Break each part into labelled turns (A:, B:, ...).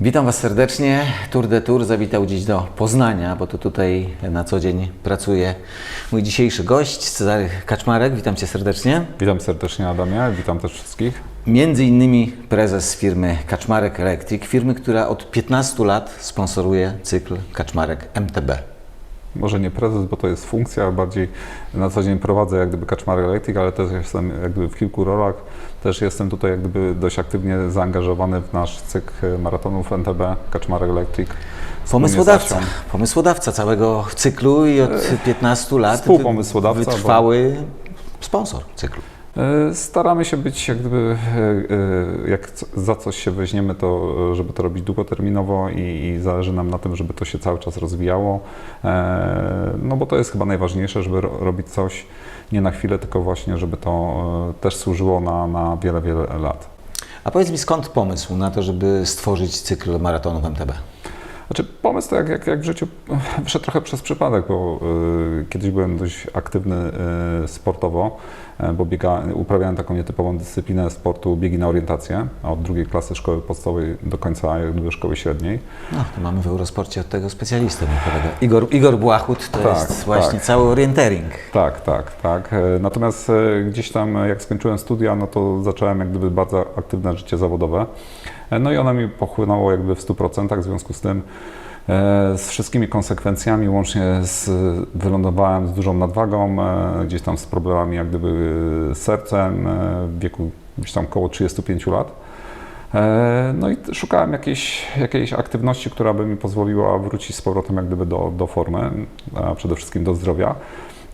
A: Witam Was serdecznie. Tour de Tour zawitał dziś do Poznania, bo to tutaj na co dzień pracuje mój dzisiejszy gość, Cezary Kaczmarek. Witam Cię serdecznie.
B: Witam serdecznie Adamie, witam też wszystkich.
A: Między innymi prezes firmy Kaczmarek Electric, firmy, która od 15 lat sponsoruje cykl Kaczmarek MTB.
B: Może nie prezes, bo to jest funkcja, bardziej na co dzień prowadzę jak gdyby Kaczmarek Electric, ale też jestem jak gdyby w kilku rolach. Też jestem tutaj jak gdyby dość aktywnie zaangażowany w nasz cykl maratonów NTB Kaczmarek Electric.
A: Pomysłodawca, pomysłodawca całego cyklu i od 15 lat
B: współpomysłodawca, bo-
A: wytrwały sponsor cyklu.
B: E, Staramy się być jak gdyby, e, e, jak za coś się weźmiemy, to żeby to robić długoterminowo i, i zależy nam na tym, żeby to się cały czas rozwijało. No bo to jest chyba najważniejsze, żeby ro- robić coś nie na chwilę, tylko właśnie, żeby to też służyło na, na wiele, wiele lat.
A: A powiedz mi, skąd pomysł na to, żeby stworzyć cykl maratonów MTB?
B: Znaczy pomysł to jak, jak, jak w życiu wyszedł trochę przez przypadek, bo y, kiedyś byłem dość aktywny y, sportowo, bo biega, uprawiałem taką nietypową dyscyplinę sportu biegi na orientację, a od drugiej klasy szkoły podstawowej do końca gdyby szkoły średniej.
A: No, to mamy w Eurosporcie od tego specjalistę, mój kolega. Igor, Igor Błachut to
B: Tak,
A: jest właśnie
B: tak.
A: cały orientering.
B: Tak, tak, tak. E, Natomiast e, gdzieś tam e, jak skończyłem studia, no to zacząłem jak gdyby bardzo aktywne życie zawodowe. E, No i ono mi pochłynęło jakby w 100%, w związku z tym e, z wszystkimi konsekwencjami, łącznie z wylądowałem z dużą nadwagą, e, gdzieś tam z problemami jak gdyby z sercem e, w wieku gdzieś tam około 35 lat. E, No i szukałem jakiejś, jakiejś aktywności, która by mi pozwoliła wrócić z powrotem jak gdyby do, do formy, a przede wszystkim do zdrowia.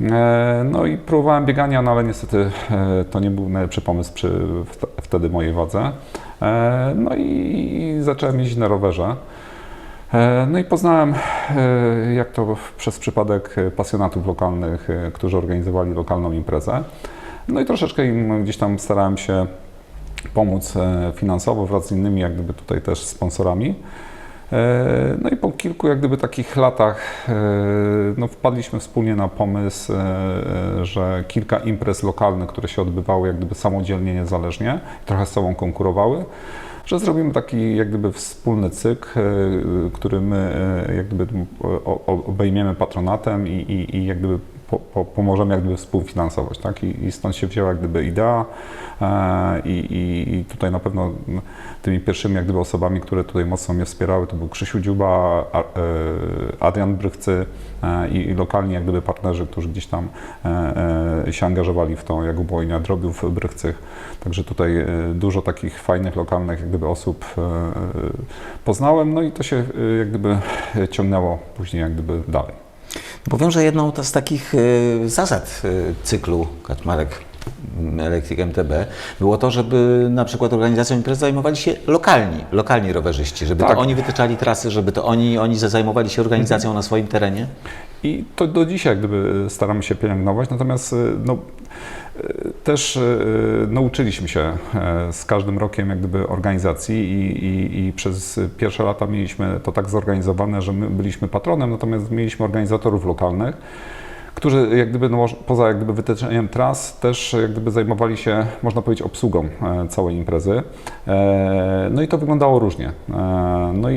B: E, No i próbowałem biegania, no ale niestety e, to nie był najlepszy pomysł przy wte- wtedy mojej wadze. E, No i zacząłem jeździć na rowerze. E, No i poznałem, e, jak to przez przypadek e, pasjonatów lokalnych, którzy organizowali lokalną imprezę. No i troszeczkę im gdzieś tam starałem się pomóc finansowo wraz z innymi jak gdyby tutaj też sponsorami. No i po kilku jak gdyby takich latach no wpadliśmy wspólnie na pomysł, że kilka imprez lokalnych, które się odbywały jak gdyby samodzielnie, niezależnie, trochę z sobą konkurowały, że zrobimy taki jak gdyby wspólny cykl, e, który my e, jak gdyby obejmiemy patronatem i, i, i jak gdyby po, po, pomożemy jak gdyby współfinansować, tak? I, I stąd się wzięła jak gdyby idea e, i, i, tutaj na pewno tymi pierwszymi jak gdyby osobami, które tutaj mocno mnie wspierały, to był Krzysiu Dziuba, e, Adrian Brychcy e, i, i lokalni jak gdyby partnerzy, którzy gdzieś tam e, się angażowali w to, Jakub Wojnia, Drobiów, Brychcych. Także tutaj e, dużo takich fajnych, lokalnych jak gdyby osób e, e, poznałem, no i to się jak gdyby ciągnęło później jak gdyby dalej.
A: Powiążę jedną z takich zasad cyklu Kaczmarek Electric MTB było to, żeby na przykład organizacją imprezy zajmowali się lokalni, lokalni rowerzyści, żeby
B: Tak.
A: to oni wytyczali trasy, żeby to oni, oni zajmowali się organizacją na swoim terenie.
B: I to do dzisiaj gdyby staramy się pielęgnować, natomiast y, no, y, też y, nauczyliśmy się z każdym rokiem jak gdyby organizacji i, i, i przez pierwsze lata mieliśmy to tak zorganizowane, że my byliśmy patronem, natomiast mieliśmy organizatorów lokalnych, którzy jak gdyby, no, poza jak gdyby wytyczeniem tras też jak gdyby zajmowali się, można powiedzieć, obsługą e, całej imprezy. E, No i to wyglądało różnie. E, No i,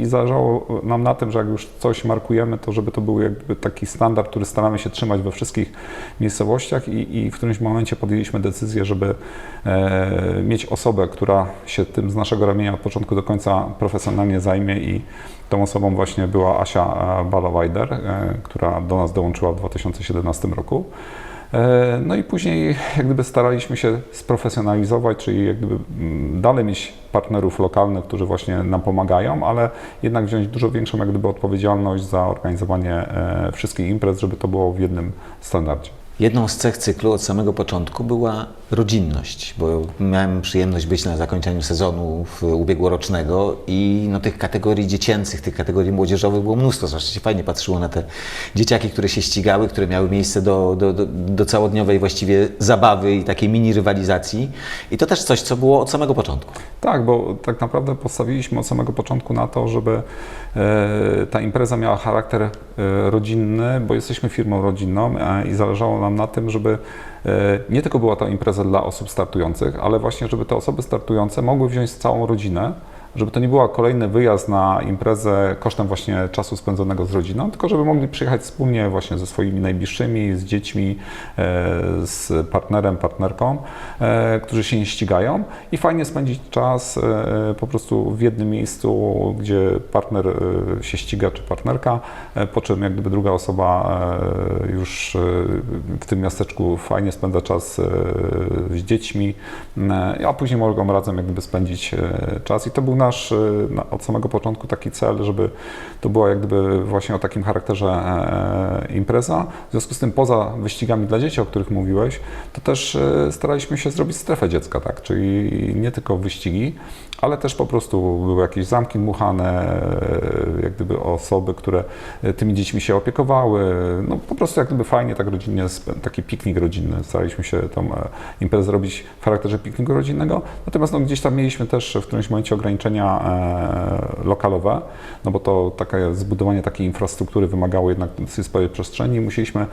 B: i zależało nam na tym, że jak już coś markujemy, to żeby to był jakby taki standard, który staramy się trzymać we wszystkich miejscowościach i, i w którymś momencie podjęliśmy decyzję, żeby mieć osobę, która się tym z naszego ramienia od początku do końca profesjonalnie zajmie i tą osobą właśnie była Asia e, Balawajder, e, która do nas dołączyła w 2017 roku. E, No i później jak gdyby staraliśmy się sprofesjonalizować, czyli jak gdyby mm, dalej mieć partnerów lokalnych, którzy właśnie nam pomagają, ale jednak wziąć dużo większą jak gdyby odpowiedzialność za organizowanie wszystkich imprez, żeby to było w jednym standardzie.
A: Jedną z cech cyklu od samego początku była rodzinność, bo miałem przyjemność być na zakończeniu sezonu ubiegłorocznego i no, tych kategorii dziecięcych, tych kategorii młodzieżowych było mnóstwo. Zwłaszcza się fajnie patrzyło na te dzieciaki, które się ścigały, które miały miejsce do, do, do, do całodniowej właściwie zabawy i takiej mini rywalizacji. I to też coś, co było od samego początku.
B: Tak, bo tak naprawdę postawiliśmy od samego początku na to, żeby e, ta impreza miała charakter rodzinny, bo jesteśmy firmą rodzinną e, i zależało nam na tym, żeby e, nie tylko była to impreza dla osób startujących, ale właśnie, żeby te osoby startujące mogły wziąć całą rodzinę żeby to nie była kolejny wyjazd na imprezę kosztem właśnie czasu spędzonego z rodziną, tylko żeby mogli przyjechać wspólnie właśnie ze swoimi najbliższymi, z dziećmi, e, z partnerem, partnerką, e, którzy się nie ścigają i fajnie spędzić czas e, po prostu w jednym miejscu, gdzie partner się ściga czy partnerka, po czym jak gdyby druga osoba już w tym miasteczku fajnie spędza czas z dziećmi, a później mogą razem jak gdyby spędzić czas. I to był nasz e, na- od samego początku taki cel, żeby to była jak gdyby właśnie o takim charakterze e, impreza. W związku z tym poza wyścigami dla dzieci, o których mówiłeś, to też e, staraliśmy się zrobić strefę dziecka, tak? czyli nie tylko wyścigi, ale też po prostu były jakieś zamki dmuchane, e, jak gdyby osoby, które e, tymi dziećmi się opiekowały, no po prostu jak gdyby fajnie tak rodzinnie, taki piknik rodzinny, staraliśmy się tą e, imprezę zrobić w charakterze pikniku rodzinnego, natomiast no, gdzieś tam mieliśmy też w którymś momencie ograniczenia lokalowe, no bo to takie zbudowanie takiej infrastruktury wymagało jednak dosyć sporej przestrzeni. I musieliśmy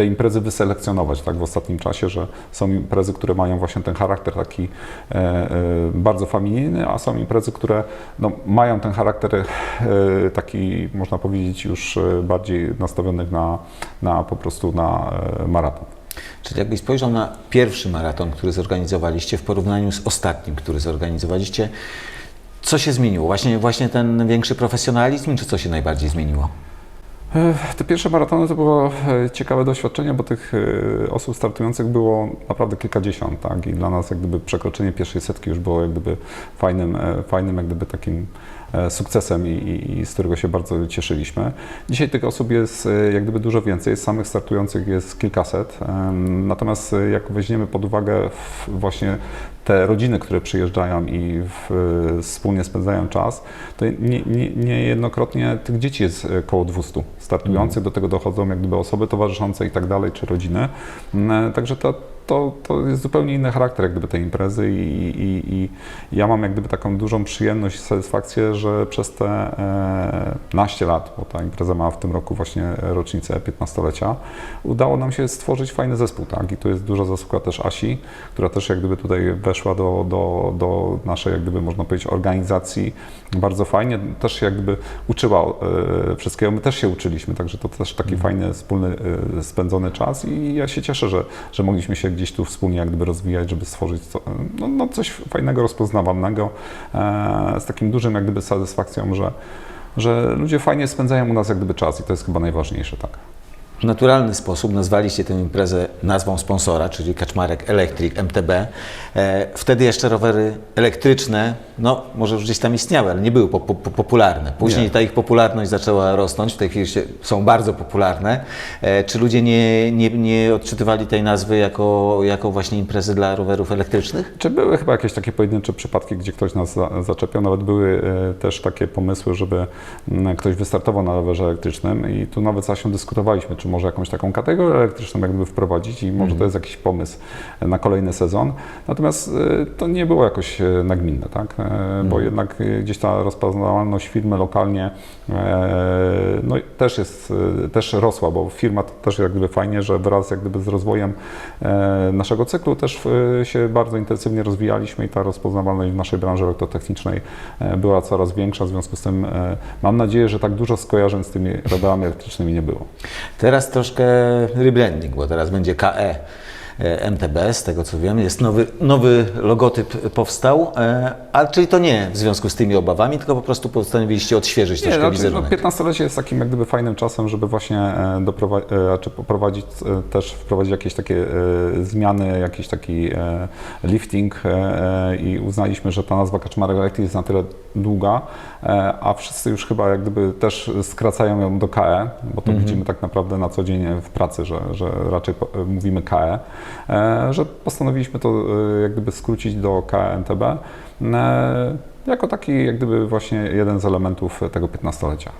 B: te imprezy wyselekcjonować tak w ostatnim czasie, że są imprezy, które mają właśnie ten charakter taki e, e, bardzo familijny, a są imprezy, które no, mają ten charakter e, taki, można powiedzieć, już bardziej nastawionych na, na po prostu na maraton.
A: Czyli jakbyś spojrzał na pierwszy maraton, który zorganizowaliście w porównaniu z ostatnim, który zorganizowaliście, co się zmieniło? Właśnie, właśnie ten większy profesjonalizm, czy co się najbardziej zmieniło?
B: E, Te pierwsze maratony to było e, ciekawe doświadczenie, bo tych e, osób startujących było naprawdę kilkadziesiąt, tak? I dla nas jak gdyby przekroczenie pierwszej setki już było jak gdyby fajnym, fajnym jak gdyby takim sukcesem i, i, i z którego się bardzo cieszyliśmy. Dzisiaj tych osób jest e, jak gdyby dużo więcej, samych startujących jest kilkaset, em, natomiast e, jak weźmiemy pod uwagę właśnie te rodziny, które przyjeżdżają i w, e, wspólnie spędzają czas, to nie, nie, niejednokrotnie tych dzieci jest około 200 startujących, do tego dochodzą jak gdyby osoby towarzyszące i tak dalej, czy rodziny. Także to, to, to jest zupełnie inny charakter jak gdyby tej imprezy i, i, i ja mam jak gdyby taką dużą przyjemność, satysfakcję, że przez te e, naście lat, bo ta impreza ma w tym roku właśnie rocznicę 15-lecia, udało nam się stworzyć fajny zespół, tak? I tu jest duża zasługa też Asi, która też jak gdyby tutaj weszła do, do, do naszej, jak gdyby można powiedzieć, organizacji. Bardzo fajnie, też jak gdyby uczyła e, wszystkiego, my też się uczyliśmy, także to też taki fajny, wspólny, e, spędzony czas i ja się cieszę, że, że mogliśmy się gdzieś tu wspólnie jak gdyby rozwijać, żeby stworzyć co, no, no coś fajnego, rozpoznawalnego, e, z takim dużym jak gdyby satysfakcją, że, że ludzie fajnie spędzają u nas jak gdyby czas i to jest chyba najważniejsze, tak.
A: W naturalny sposób nazwaliście tę imprezę nazwą sponsora, czyli Kaczmarek Electric MTB. E, wtedy jeszcze rowery elektryczne, no może już gdzieś tam istniały, ale nie były po, po, popularne. Później
B: Nie.
A: ta ich popularność zaczęła rosnąć, w tej chwili się, są bardzo popularne. E, czy ludzie nie, nie, nie odczytywali tej nazwy jako, jako właśnie imprezy dla rowerów elektrycznych?
B: Czy były chyba jakieś takie pojedyncze przypadki, gdzie ktoś nas za, zaczepiał? Nawet były e, też takie pomysły, żeby mm, ktoś wystartował na rowerze elektrycznym i tu nawet z Asią dyskutowaliśmy, czy może jakąś taką kategorię elektryczną jakby wprowadzić i może to jest jakiś pomysł na kolejny sezon. Natomiast e, to nie było jakoś e, nagminne, tak? E, Bo jednak e, gdzieś ta rozpoznawalność firmy lokalnie no, też jest, też rosła, bo firma to też jak gdyby fajnie, że wraz jak gdyby z rozwojem naszego cyklu też się bardzo intensywnie rozwijaliśmy i ta rozpoznawalność w naszej branży elektrotechnicznej była coraz większa, w związku z tym mam nadzieję, że tak dużo skojarzeń z tymi rowerami elektrycznymi nie było.
A: Teraz troszkę rebranding, bo teraz będzie KE. E, MTB, z tego co wiem, jest nowy, nowy logotyp powstał, e, a czyli to nie w związku z tymi obawami, tylko po prostu postanowiliście odświeżyć
B: Nie,
A: troszkę
B: znaczy, no,
A: wizerunek.
B: 15-lecie jest takim jak gdyby fajnym czasem, żeby właśnie e, doprowadzić, czy poprowadzić też wprowadzić jakieś takie zmiany, jakiś taki lifting i uznaliśmy, że ta nazwa Kaczmarek Electric jest na tyle długa, a wszyscy już chyba jak gdyby też skracają ją do KE, bo to widzimy tak naprawdę na co dzień w pracy, że, że raczej mówimy KE, że postanowiliśmy to e, jak gdyby skrócić do KNTB e, jako taki jak gdyby właśnie jeden z elementów tego 15-lecia.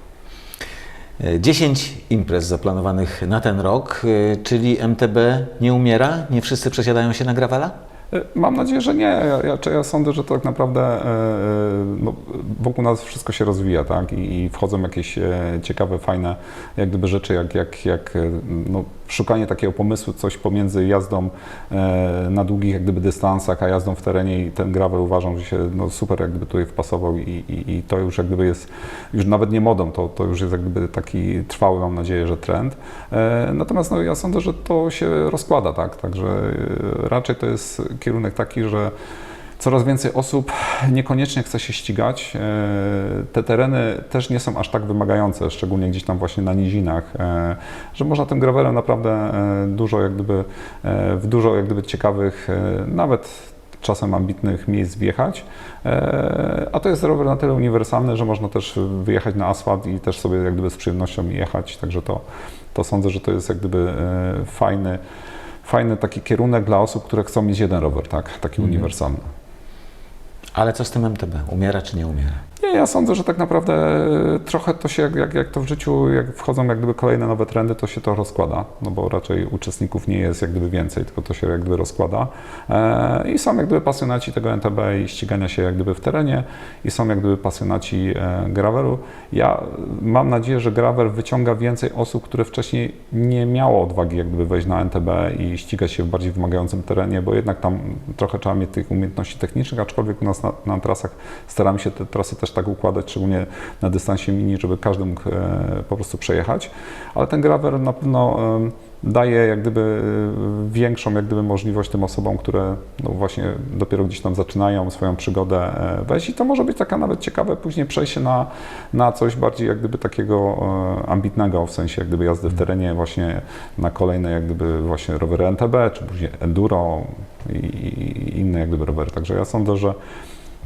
A: E, 10 imprez zaplanowanych na ten rok, e, czyli MTB nie umiera? Nie wszyscy przesiadają się na grawala?
B: E, Mam nadzieję, że nie. Ja, ja, ja sądzę, że to tak naprawdę e, e, no, wokół nas wszystko się rozwija, tak? I, i wchodzą jakieś e, ciekawe, fajne jak gdyby rzeczy, jak, jak, jak e, no, szukanie takiego pomysłu, coś pomiędzy jazdą e, na długich jak gdyby dystansach, a jazdą w terenie i ten gravel uważam, że się no, super jak gdyby tutaj wpasował i, i, i to już jak gdyby jest już nawet nie modą, to, to już jest jak gdyby taki trwały, mam nadzieję, że trend. E, natomiast no, ja sądzę, że to się rozkłada, tak, także e, raczej to jest kierunek taki, że Coraz więcej osób niekoniecznie chce się ścigać. E, Te tereny też nie są aż tak wymagające, szczególnie gdzieś tam właśnie na nizinach, e, że można tym gravelem naprawdę e, dużo jak gdyby, w dużo jak gdyby ciekawych, nawet czasem ambitnych miejsc wjechać. A to jest rower na tyle uniwersalny, że można też wyjechać na asfalt i też sobie jak gdyby z przyjemnością jechać, także to, to sądzę, że to jest jak gdyby fajny, fajny taki kierunek dla osób, które chcą mieć jeden rower, tak, taki uniwersalny.
A: Ale co z tym MTB? Umiera czy nie umiera?
B: Ja sądzę, że tak naprawdę e, trochę to się, jak, jak, to w życiu, jak wchodzą jak gdyby kolejne nowe trendy, to się to rozkłada, no bo raczej uczestników nie jest jak gdyby więcej, tylko to się jak gdyby rozkłada. E, I są jak gdyby pasjonaci tego NTB i ścigania się jak gdyby w terenie i są jak gdyby pasjonaci e, gravelu. Ja mam nadzieję, że gravel wyciąga więcej osób, które wcześniej nie miało odwagi jak gdyby wejść na NTB i ścigać się w bardziej wymagającym terenie, bo jednak tam trochę trzeba mieć tych umiejętności technicznych, aczkolwiek u nas na, na trasach staramy się te trasy też tak układać, szczególnie na dystansie mini, żeby każdy mógł e, po prostu przejechać, ale ten gravel na pewno e, daje jak gdyby e, większą jak gdyby możliwość tym osobom, które no właśnie dopiero gdzieś tam zaczynają swoją przygodę wejść. I to może być taka nawet ciekawe później przejście na, na coś bardziej jak gdyby takiego ambitnego, w sensie jak gdyby jazdy w terenie właśnie na kolejne jak gdyby właśnie rowery NTB, czy później enduro i, i inne jak gdyby rowery. Także ja sądzę, że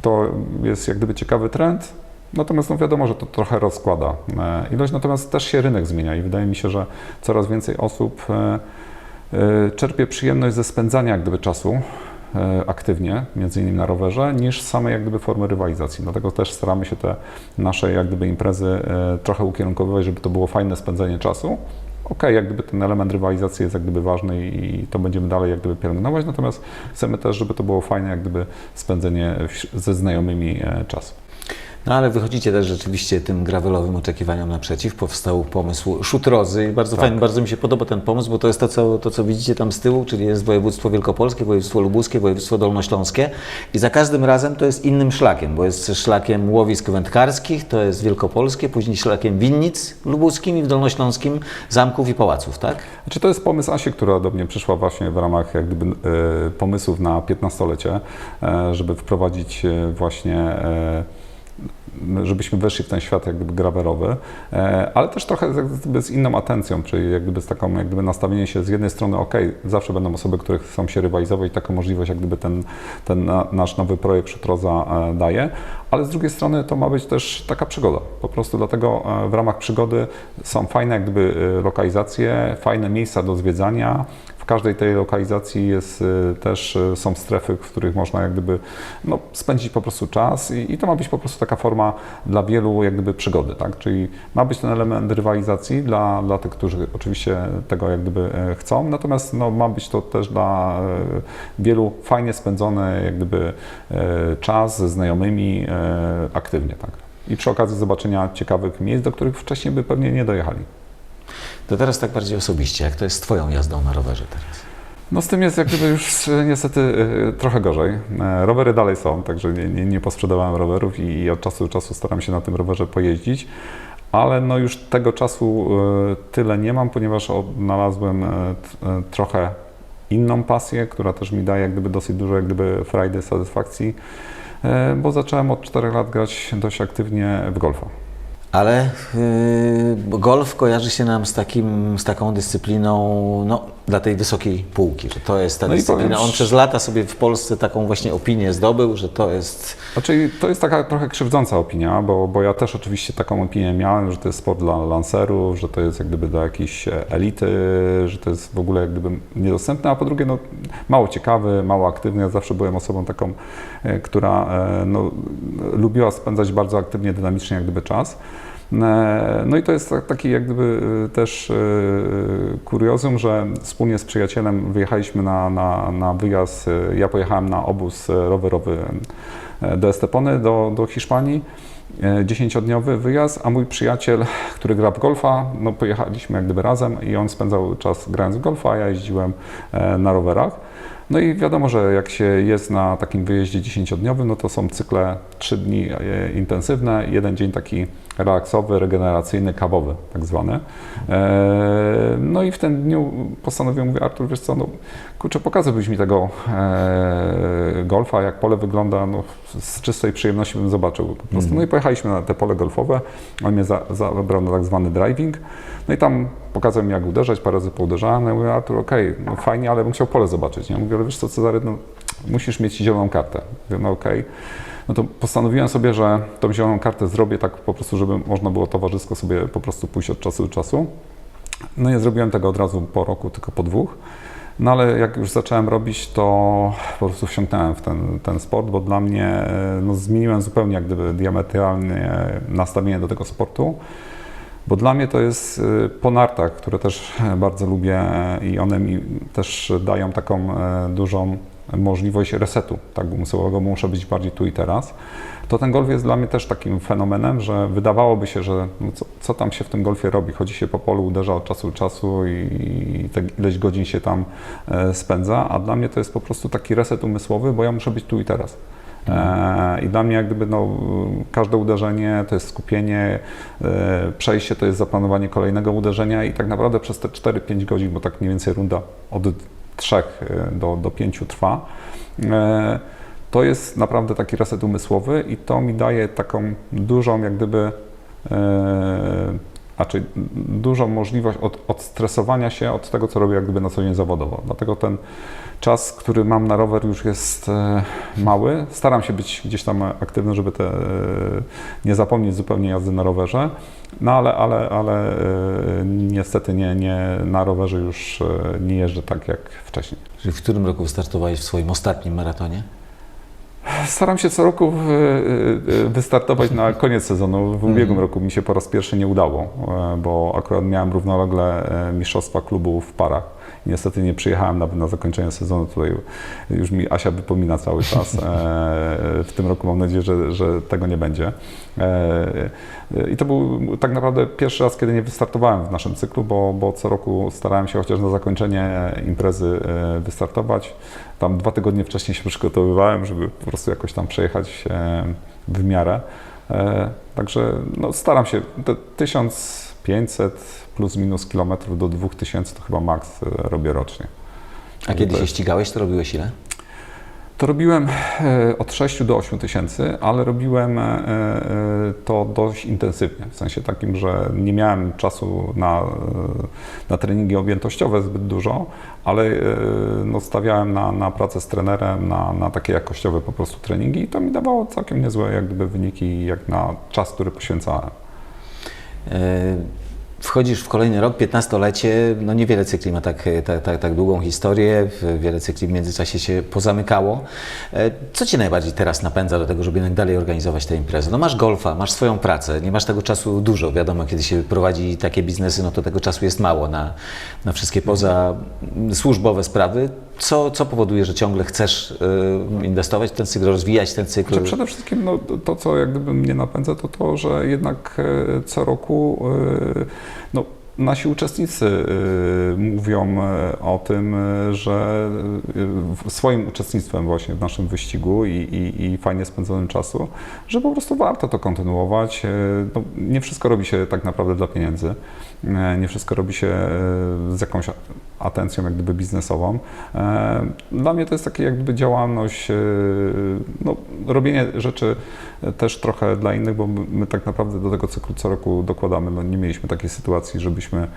B: to jest jak gdyby ciekawy trend. Natomiast no wiadomo, że to trochę rozkłada e, ilość, natomiast też się rynek zmienia i wydaje mi się, że coraz więcej osób e, e, czerpie przyjemność ze spędzania jak gdyby czasu aktywnie, między innymi na rowerze, niż samej jak gdyby formy rywalizacji. Dlatego też staramy się te nasze jak gdyby imprezy trochę ukierunkowywać, żeby to było fajne spędzenie czasu. Okej, jak gdyby ten element rywalizacji jest jak gdyby ważny i to będziemy dalej jak gdyby pielęgnować, natomiast chcemy też, żeby to było fajne jak gdyby spędzenie ze znajomymi e, czasu.
A: No ale wychodzicie też rzeczywiście tym gravelowym oczekiwaniom naprzeciw. Powstał pomysł szutrozy i bardzo
B: Tak.
A: fajny, bardzo mi się podoba ten pomysł, bo to jest to co, to, co widzicie tam z tyłu, czyli jest województwo wielkopolskie, województwo lubuskie, województwo dolnośląskie i za każdym razem to jest innym szlakiem, bo jest szlakiem łowisk wędkarskich, to jest wielkopolskie, później szlakiem winnic lubuskim i w dolnośląskim zamków i pałaców, tak?
B: Znaczy to jest pomysł Asi, która do mnie przyszła właśnie w ramach jak gdyby e, pomysłów na 15-lecie, e, żeby wprowadzić e, właśnie żebyśmy weszli w ten świat jak gdyby gravelowy, e, ale też trochę z inną atencją, czyli jak gdyby z taką jak gdyby nastawienie się z jednej strony, ok, zawsze będą osoby, które chcą się rywalizować i taką możliwość jak gdyby ten, ten na- nasz nowy projekt Szutroza e, daje, ale z drugiej strony to ma być też taka przygoda. Po prostu dlatego e, w ramach przygody są fajne jak gdyby lokalizacje, fajne miejsca do zwiedzania. W każdej tej lokalizacji jest e, też e, są strefy, w których można jak gdyby no, spędzić po prostu czas i, i to ma być po prostu taka forma dla wielu jak gdyby przygody, tak? Czyli ma być ten element rywalizacji dla, dla tych, którzy oczywiście tego jak gdyby e, chcą, natomiast no, ma być to też dla e, wielu fajnie spędzony jak gdyby e, czas ze znajomymi aktywnie, tak? I przy okazji zobaczenia ciekawych miejsc, do których wcześniej by pewnie nie dojechali.
A: To teraz tak bardziej osobiście, jak to jest z Twoją jazdą na rowerze teraz?
B: No z tym jest jak gdyby już e, niestety e, trochę gorzej. E, Rowery dalej są, także nie, nie, nie posprzedawałem rowerów i, od czasu do czasu staram się na tym rowerze pojeździć, ale no już tego czasu tyle nie mam, ponieważ odnalazłem trochę inną pasję, która też mi daje jak gdyby dosyć dużo jak gdyby frajdy, satysfakcji, bo zacząłem od 4 lat grać dość aktywnie w golfa.
A: Ale yy, golf kojarzy się nam z, takim, z taką dyscypliną no, dla tej wysokiej półki, że to jest ta
B: No
A: dyscyplina.
B: powiem
A: On przez lata sobie w Polsce taką właśnie opinię zdobył, że to jest
B: Znaczy, to jest taka trochę krzywdząca opinia, bo, bo ja też oczywiście taką opinię miałem, że to jest sport dla lancerów, że to jest jak gdyby dla jakiejś e, elity, że to jest w ogóle jak gdyby niedostępne, a po drugie no, mało ciekawy, mało aktywny. Ja zawsze byłem osobą taką, e, która e, no, lubiła spędzać bardzo aktywnie, dynamicznie jak gdyby czas. E, No i to jest tak- taki jak gdyby e, też e, kuriozum, że wspólnie z przyjacielem wyjechaliśmy na, na, na wyjazd. Ja pojechałem na obóz rowerowy do Estepony, do, do Hiszpanii. e, Dziesięciodniowy wyjazd, a mój przyjaciel, który gra w golfa, no pojechaliśmy jak gdyby razem i on spędzał czas grając w golfa, a ja jeździłem na rowerach. No i wiadomo, że jak się jest na takim wyjeździe dziesięciodniowym, no to są cykle trzy dni intensywne, jeden dzień taki relaksowy, regeneracyjny, kawowy tak zwany. E, No i w tym dniu postanowiłem, mówię, Artur, wiesz co, no kurczę, pokazałbyś mi tego e, golfa, jak pole wygląda, no z czystej przyjemności bym zobaczył po prostu. No i pojechaliśmy na te pole golfowe, on mnie za, zabrał na tak zwany driving, no i tam pokazał mi jak uderzać, parę razy pouderzałem, no ja mówię, Artur, okej, no fajnie, ale bym chciał pole zobaczyć, nie? Mówię, ale wiesz co, Cezary, no musisz mieć zieloną kartę. Mówię, no okej. No to postanowiłem sobie, że tą zieloną kartę zrobię tak po prostu, żeby można było towarzysko sobie po prostu pójść od czasu do czasu. No nie zrobiłem tego od razu po roku, tylko po dwóch. No ale jak już zacząłem robić, to po prostu wsiąknąłem w ten, ten sport, bo dla mnie e, no, zmieniłem zupełnie jak gdyby diametralnie nastawienie do tego sportu. Bo dla mnie to jest y, po nartach, które też e, bardzo lubię e, i one mi też dają taką e, dużą możliwość resetu tak umysłowego, bo muszę być bardziej tu i teraz. To ten golf jest dla mnie też takim fenomenem, że wydawałoby się, że no co, co tam się w tym golfie robi? Chodzi się po polu, uderza od czasu do czasu i te ileś godzin się tam e, spędza, a dla mnie to jest po prostu taki reset umysłowy, bo ja muszę być tu i teraz. E, I dla mnie jak gdyby no, każde uderzenie to jest skupienie, e, przejście to jest zaplanowanie kolejnego uderzenia i tak naprawdę przez te 4-5 godzin, bo tak mniej więcej runda od 3 do, do 5 trwa, e, to jest naprawdę taki reset umysłowy i to mi daje taką dużą jak gdyby a czy dużą możliwość od, odstresowania się od tego, co robię jak gdyby na co dzień zawodowo. Dlatego ten czas, który mam na rower już jest e, mały. Staram się być gdzieś tam aktywny, żeby te, e, nie zapomnieć zupełnie jazdy na rowerze. No ale, ale, ale e, niestety nie, nie, na rowerze już nie jeżdżę tak jak wcześniej.
A: Czyli w którym roku wystartowałeś w swoim ostatnim maratonie?
B: Staram się co roku wystartować na koniec sezonu. W ubiegłym roku mi się po raz pierwszy nie udało, bo akurat miałem równolegle mistrzostwa klubu w parach. Niestety nie przyjechałem nawet na zakończenie sezonu. Tutaj już mi Asia wypomina cały czas. E, W tym roku mam nadzieję, że, że tego nie będzie. E, I to był tak naprawdę pierwszy raz, kiedy nie wystartowałem w naszym cyklu, bo, bo co roku starałem się chociaż na zakończenie imprezy e, wystartować. Tam dwa tygodnie wcześniej się przygotowywałem, żeby po prostu jakoś tam przejechać e, w miarę. E, Także no, staram się. Te 1500 plus minus kilometrów do 2000 to chyba maks e, robię rocznie.
A: A kiedy się
B: jest-
A: ścigałeś, to robiłeś ile?
B: To robiłem e, od 6 do 8 tysięcy, ale robiłem e, to dość intensywnie, w sensie takim, że nie miałem czasu na, na treningi objętościowe zbyt dużo, ale no, stawiałem na, na pracę z trenerem, na, na takie jakościowe po prostu treningi i to mi dawało całkiem niezłe jak gdyby wyniki jak na czas, który poświęcałem.
A: E, Wchodzisz w kolejny rok, 15-lecie, no niewiele cykli ma tak, tak, tak, tak długą historię, wiele cykli w międzyczasie się pozamykało. E, Co Cię najbardziej teraz napędza do tego, żeby jednak dalej organizować te imprezy? No masz golfa, masz swoją pracę, nie masz tego czasu dużo, wiadomo, kiedy się prowadzi takie biznesy, no to tego czasu jest mało na, na wszystkie poza służbowe sprawy. Co, co powoduje, że ciągle chcesz e, inwestować w ten cykl, rozwijać ten cykl?
B: Znaczy przede wszystkim no, to, co jak gdyby mnie napędza, to to, że jednak co roku no, nasi uczestnicy e, mówią e, o tym, e, że swoim uczestnictwem właśnie w naszym wyścigu i, i, i fajnie spędzonym czasu, że po prostu warto to kontynuować. No, nie wszystko robi się tak naprawdę dla pieniędzy. Nie wszystko robi się z jakąś atencją jak gdyby biznesową. E, Dla mnie to jest taka jak gdyby działalność, e, no, robienie rzeczy też trochę dla innych, bo my, tak naprawdę do tego cyklu co roku dokładamy. No, nie mieliśmy takiej sytuacji, żebyśmy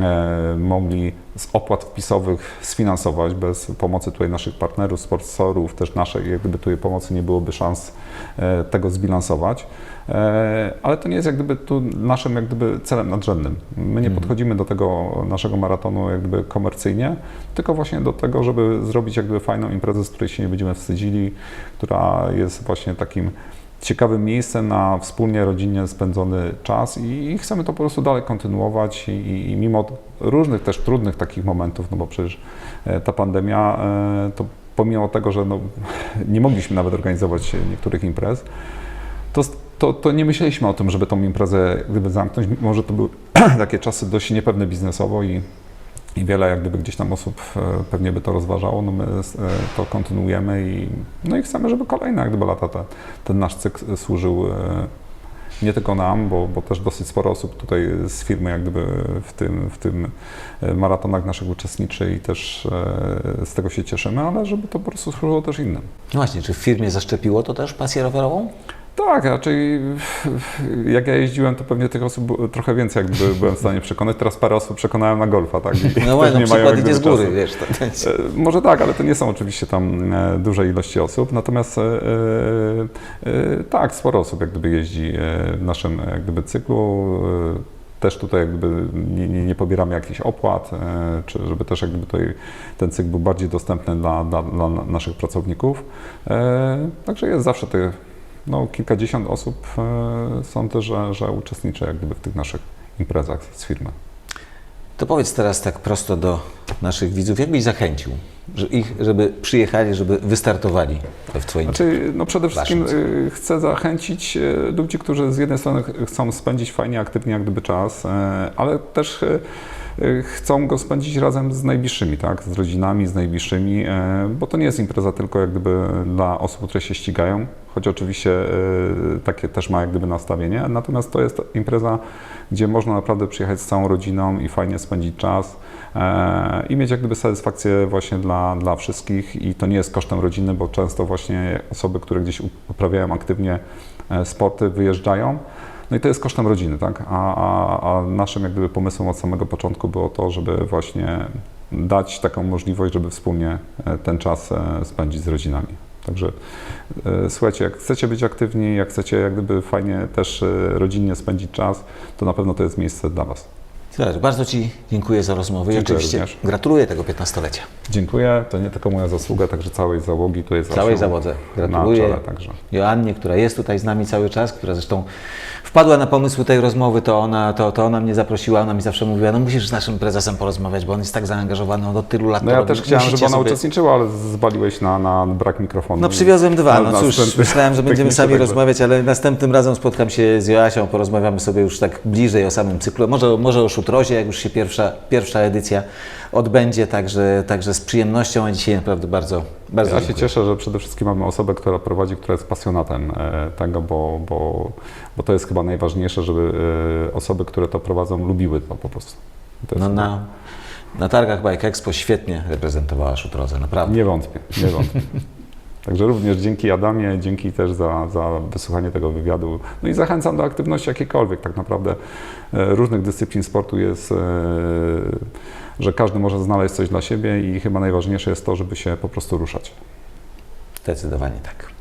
B: e, mogli z opłat wpisowych sfinansować bez pomocy tutaj naszych partnerów, sponsorów, też naszej jak gdyby tutaj pomocy nie byłoby szans e, tego zbilansować. E, Ale to nie jest jak gdyby tu naszym jak gdyby celem nadrzędnym. My nie podchodzimy do tego naszego maratonu jak gdyby komercyjnie, tylko właśnie do tego, żeby zrobić jak gdyby fajną imprezę, z której się nie będziemy wstydzili, która jest właśnie takim ciekawym miejscem na wspólnie, rodzinnie spędzony czas i chcemy to po prostu dalej kontynuować i, i, i mimo różnych też trudnych takich momentów, no bo przecież e, ta pandemia e, to pomimo tego, że no, nie mogliśmy nawet organizować niektórych imprez, to, to, to nie myśleliśmy o tym, żeby tą imprezę gdyby zamknąć. Może to były takie czasy dość niepewne biznesowo i, i wiele jak gdyby gdzieś tam osób e, pewnie by to rozważało. No my e, to kontynuujemy i, no i chcemy, żeby kolejne jak gdyby lata te, ten nasz cykl służył e, nie tylko nam, bo, bo też dosyć sporo osób tutaj z firmy jak gdyby w tym, w tym maratonach naszych uczestniczy i też z tego się cieszymy, ale żeby to po prostu służyło też innym.
A: No właśnie, czy w firmie zaszczepiło to też pasję rowerową?
B: Tak, raczej jak ja jeździłem, to pewnie tych osób trochę więcej jakby byłem w stanie przekonać. Teraz parę osób przekonałem na golfa, tak? I
A: No
B: też
A: ładno,
B: nie mają
A: przykład idzie z góry,
B: czasu.
A: wiesz.
B: E, Może tak, ale to nie są oczywiście tam e, duże ilości osób. Natomiast e, tak, sporo osób jak gdyby jeździ w naszym jak gdyby cyklu. Też tutaj jak gdyby nie, nie, nie pobieramy jakichś opłat, czy żeby też jak gdyby tutaj ten cykl był bardziej dostępny dla, dla, dla naszych pracowników. Także jest zawsze te no, kilkadziesiąt osób e, sądzę, że, że uczestniczy jak gdyby w tych naszych imprezach z firmy.
A: To powiedz teraz tak prosto do naszych widzów, jak byś zachęcił ich, żeby przyjechali, żeby wystartowali w Twoim
B: Znaczy, no przede wszystkim
A: Waszym
B: y, chcę zachęcić y, ludzi, którzy z jednej strony ch- chcą spędzić fajnie, aktywnie jak gdyby czas, ale też chcą go spędzić razem z najbliższymi, tak, z rodzinami, z najbliższymi, y, bo to nie jest impreza tylko jak gdyby dla osób, które się ścigają, choć oczywiście y, takie też ma jak gdyby nastawienie, natomiast to jest impreza, gdzie można naprawdę przyjechać z całą rodziną i fajnie spędzić czas e, i mieć jak gdyby satysfakcję właśnie dla, dla wszystkich. I to nie jest kosztem rodziny, bo często właśnie osoby, które gdzieś uprawiają aktywnie e, sporty, wyjeżdżają. No i to jest kosztem rodziny, tak? A, a, a naszym jak gdyby pomysłem od samego początku było to, żeby właśnie dać taką możliwość, żeby wspólnie e, ten czas e, spędzić z rodzinami. Także e, słuchajcie, jak chcecie być aktywni, jak chcecie jak gdyby fajnie też rodzinnie spędzić czas, to na pewno to jest miejsce dla Was.
A: Super, bardzo Ci dziękuję za rozmowę i
B: Dziękuję
A: oczywiście
B: również.
A: gratuluję tego 15-lecia.
B: Dziękuję, to nie tylko moja zasługa, także całej załogi tu jest
A: Całej załodze.
B: Na
A: Gratuluję.
B: czele także.
A: Joannie, która jest tutaj z nami cały czas, która zresztą wpadła na pomysł tej rozmowy, to ona, to, to ona mnie zaprosiła, ona mi zawsze mówiła, no musisz z naszym prezesem porozmawiać, bo on jest tak zaangażowany, on od tylu lat
B: No ja
A: robi.
B: też chciałem,
A: Musicie
B: żeby ona
A: sobie-
B: uczestniczyła, ale zwaliłeś na, na brak mikrofonu.
A: No przywiozłem dwa,
B: Na-
A: no cóż,
B: następny-
A: myślałem, że będziemy sami
B: także.
A: rozmawiać, ale następnym razem spotkam się z Joasią, porozmawiamy sobie już tak bliżej o samym cyklu, może, może o szutrozie, jak już się pierwsza, pierwsza edycja odbędzie, także, także z przyjemnością, a dzisiaj naprawdę bardzo, bardzo
B: Ja się
A: dziękuję.
B: cieszę, że przede wszystkim mamy osobę, która prowadzi, która jest pasjonatem e, tego, bo, bo, bo to jest chyba najważniejsze, żeby e, osoby, które to prowadzą, lubiły to po prostu. To
A: No
B: chyba-
A: na, na targach Bike Expo świetnie reprezentowała szutrozę, naprawdę.
B: Nie wątpię, nie wątpię. Także również dzięki Adamie, dzięki też za, za wysłuchanie tego wywiadu. No i zachęcam do aktywności jakiejkolwiek. Tak naprawdę e, różnych dyscyplin sportu jest, e, że każdy może znaleźć coś dla siebie i chyba najważniejsze jest to, żeby się po prostu ruszać.
A: Zdecydowanie tak.